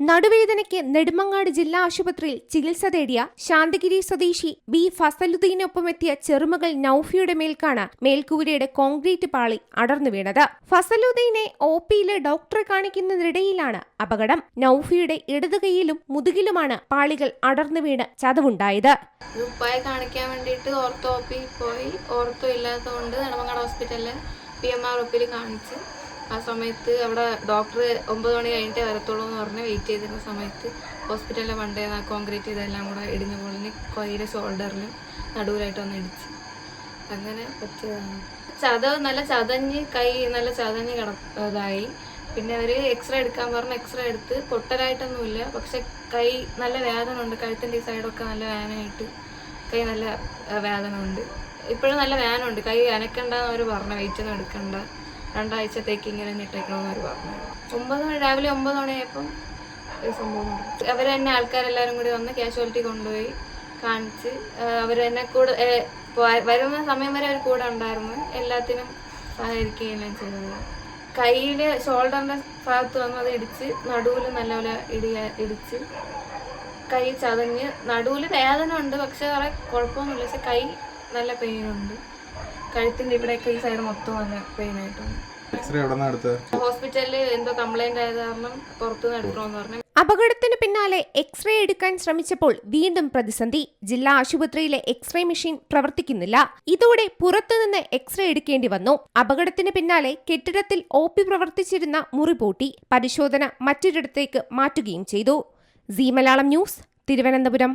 നടുവേദനയ്ക്ക് നെടുമങ്ങാട് ജില്ലാ ആശുപത്രിയിൽ ചികിത്സ തേടിയ ശാന്തഗിരി സ്വദേശി ബി ഫസലുദ്ദീനൊപ്പമെത്തിയ ചെറുമകൾ നൌഫിയുടെ മേൽക്കാണ് മേൽക്കൂരയുടെ കോൺക്രീറ്റ് പാളി അടർന്നു വീണത്. ഫസലുദ്ദീനെ ഒ പിയിലെ ഡോക്ടറെ കാണിക്കുന്നതിനിടയിലാണ് അപകടം. നൌഫിയുടെ ഇടതു കൈയിലും മുതുകിലുമാണ് പാളികൾ അടർന്നു വീണ് ചതവുണ്ടായത്. ഉപ്പായെ കാണിക്കാൻ വേണ്ടിയിട്ട് ഓർത്തോ പോയി. ഓർത്തോ ഇല്ലാത്തതുകൊണ്ട് നെടുമങ്ങാട് ഹോസ്പിറ്റലിൽ പി എം ആർ ഒപ്പിൽ ആ സമയത്ത് അവിടെ ഡോക്ടർ ഒമ്പത് മണി കഴിഞ്ഞിട്ടേ വരത്തുള്ളൂ എന്ന് പറഞ്ഞ് വെയിറ്റ് ചെയ്തിരുന്ന സമയത്ത് ഹോസ്പിറ്റലിലെ വണ്ടേ കോൺക്രീറ്റ് ഇതെല്ലാം കൂടെ ഇടിഞ്ഞ പൊളിഞ്ഞ് കയ്യിലെ ഷോൾഡറിലും നടുവിലായിട്ട് വന്ന് ഇടിച്ച്. അങ്ങനെ പറ്റിയതാണ്. ചത നല്ല ചതഞ്ഞ് കൈ നല്ല ചതഞ്ഞ് കിട പിന്നെ അവർ എക്സ്റേ എടുക്കാൻ പറഞ്ഞ് എക്സ്റേ എടുത്ത് പൊട്ടലായിട്ടൊന്നുമില്ല. പക്ഷെ കൈ നല്ല വേദന ഉണ്ട് കഴുത്തിന്റെ ഈ സൈഡൊക്കെ നല്ല വേദനയായിട്ട് കൈ നല്ല വേദന ഉണ്ട് ഇപ്പോഴും നല്ല വേദന ഉണ്ട് കൈ അനക്കണ്ടെന്ന് അവർ പറഞ്ഞു വെയിറ്റ് ഒന്നും എടുക്കണ്ട. രണ്ടാഴ്ചത്തേക്ക് ഇങ്ങനെ നിട്ടേക്കണമെന്ന് അവർ പറഞ്ഞു. ഒമ്പത് മണി രാവിലെ ഒമ്പത് മണിയായപ്പം സംഭവം. അവർ തന്നെ ആൾക്കാരെല്ലാവരും കൂടി വന്ന് കാഷ്വാലിറ്റി കൊണ്ടുപോയി കാണിച്ച് അവർ എന്നെ കൂടെ വരുന്ന സമയം വരെ അവർ കൂടെ ഉണ്ടായിരുന്നു. എല്ലാത്തിനും സഹകരിക്കുകയെല്ലാം ചെയ്തത് കയ്യിൽ ഷോൾഡറിന്റെ ഭാഗത്ത് വന്ന് അത് ഇടിച്ച് നടുവിൽ നല്ലപോലെ ഇടിയ ഇടിച്ച് കൈ ചതഞ്ഞ് നടുവിൽ വേദന ഉണ്ട് പക്ഷെ കുറെ കുഴപ്പമൊന്നുമില്ല. പക്ഷെ കൈ നല്ല പെയിൻ ഉണ്ട്. കഴുത്തിന്റെ ഇവിടെയൊക്കെ ഈ സൈഡ് മൊത്തം വന്ന് പെയിൻ ആയിട്ടുണ്ട്. എക്സ്റേ എവിടെ നിന്നാണ് ഹോസ്പിറ്റലിൽ എന്തോ കംപ്ലൈന്റ് ആയത് കാരണം പുറത്തുനിന്ന് എടുക്കണമെന്ന് പറഞ്ഞു. അപകടത്തിന് പിന്നാലെ എക്സ്റേ എടുക്കാൻ ശ്രമിച്ചപ്പോൾ വീണ്ടും പ്രതിസന്ധി. ജില്ലാ ആശുപത്രിയിലെ എക്സ്റേ മെഷീൻ പ്രവർത്തിക്കുന്നില്ല. ഇതോടെ പുറത്തുനിന്ന് എക്സ്റേ എടുക്കേണ്ടി വന്നു. അപകടത്തിന് പിന്നാലെ കെട്ടിടത്തിൽ ഒ പി പ്രവർത്തിച്ചിരുന്ന മുറി പൂട്ടി. പരിശോധന മറ്റൊരിടത്തേക്ക് മാറ്റുകയും ചെയ്തു. Zee Malayalam news Thiruvananthapuram.